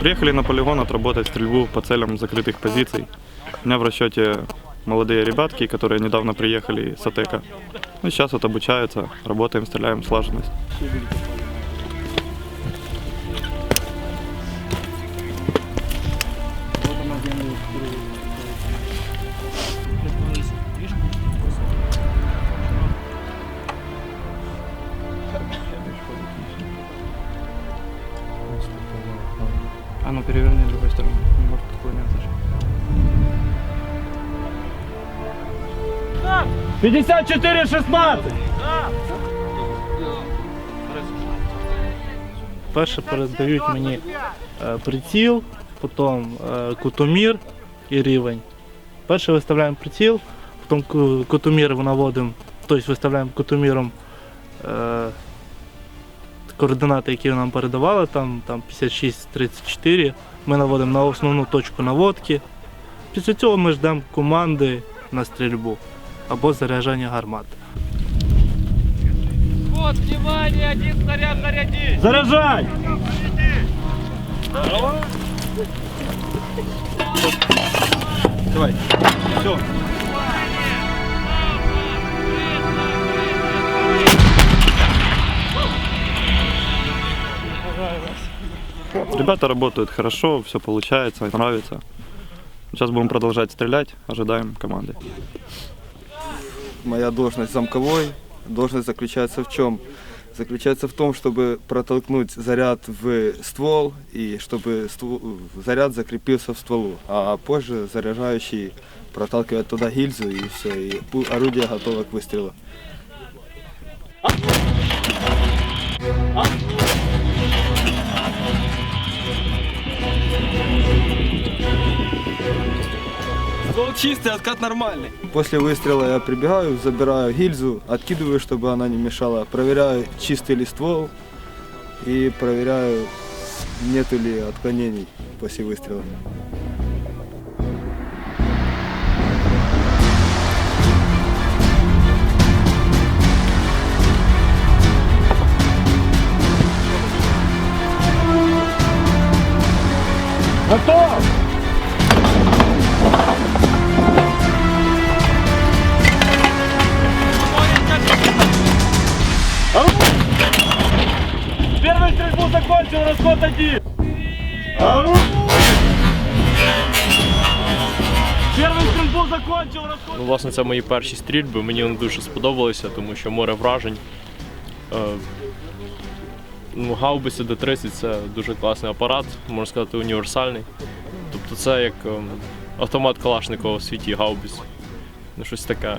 Приехали на полигон отработать стрельбу по целям закрытых позиций. У меня в расчете молодые ребятки, которые недавно приехали с АТЭКа. Ну, сейчас вот обучаются, работаем, стреляем, слаженность. А ну переверни другой стороной. Может отклоняться. 54-16! Перше передають мені е, приціл, потім е, кутомір і рівень. Перше виставляємо приціл, потім ку- кутомір наводимо, тобто виставляємо кутоміром е, координати, які нам передавали, там, там 56-34. Ми наводимо на основну точку наводки. Після цього ми ждемо команди на стрільбу або заряджання гармати. Вот, внимание, один снаряд заряди! Заряджай! Давай. Все. Ребята работают хорошо, все получается, нравится. Сейчас будем продолжать стрелять, ожидаем команды. Моя должность замковой. Должность заключается в чем? Заключается в том, чтобы протолкнуть заряд в ствол и чтобы ствол- заряд закрепился в стволу. А позже заряжающий проталкивает туда гильзу и все, и орудие готово к выстрелу. Ствол чистый, откат нормальный. После выстрела я прибегаю, забираю гильзу, откидываю, чтобы она не мешала, проверяю, чистый ли ствол и проверяю, нету ли отклонений после выстрела. Готов! Закончил, расход один. А! Первую стрельбу закончил, расход Ну, власне, це мої перші стрільби. Мені вони дуже сподобалися, тому що море вражень. Е, ну, гаубиці Д-30 це дуже класний апарат, можна сказати, універсальний. Тобто це як ем, автомат Калашникова в світі гаубиць. Ну, щось таке.